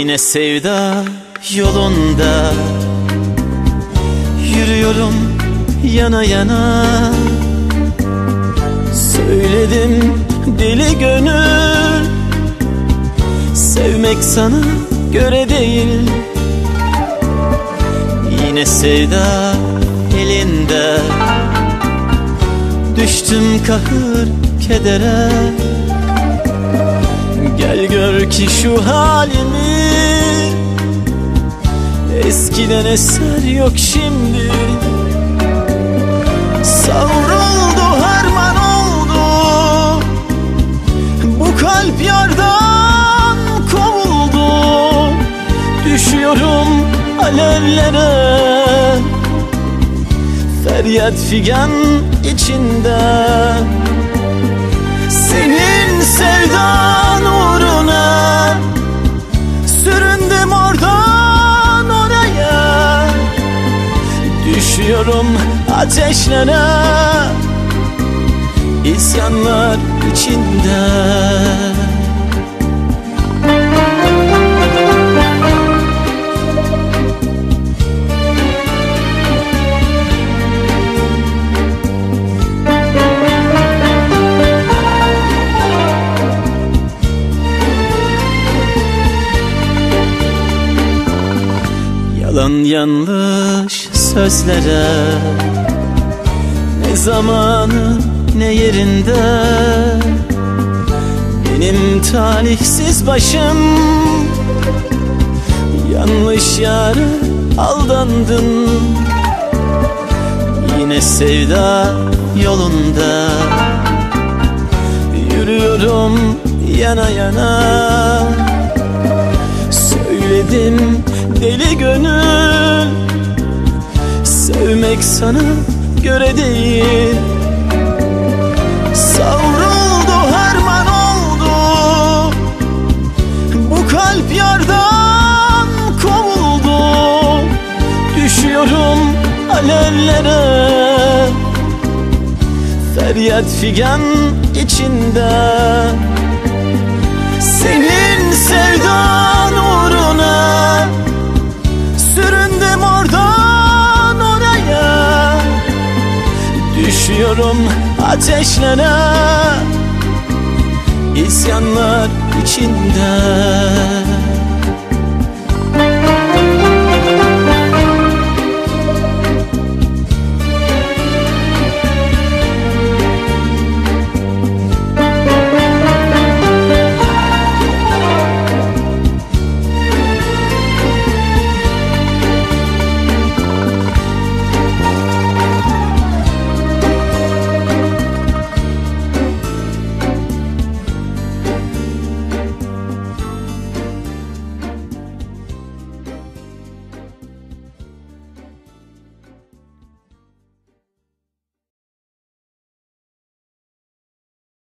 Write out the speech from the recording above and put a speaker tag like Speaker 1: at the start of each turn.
Speaker 1: Yine sevda yolunda. Yürüyorum yana yana. Söyledim deli gönül. Sevmek sana göre değil. Yine sevda elinde. Düştüm kahır kedere Gel gör ki şu halimi. Eskiden eser yok şimdi Savruldu harman oldu. Bu kalp yardan kovuldu. Düşüyorum alevlere. Feryat figan içinde. Senin sevdan Düşüyorum ateşlere İsyanlar içinde. Yalan yanlış sözlere. Ne zamanı ne yerinde. Benim talihsiz başım. Yanlış yara aldandın. Yine sevda yolunda. Yürüyorum yana yana. Söyledim deli gönül Sevmek sana göre değil. Savruldu harman oldu. Bu kalp yardan kovuldu. Düşüyorum alevlere. Feryat figan içinde. Senin sevdan uğruna Düşüyorum ateşlere İsyanlar içinde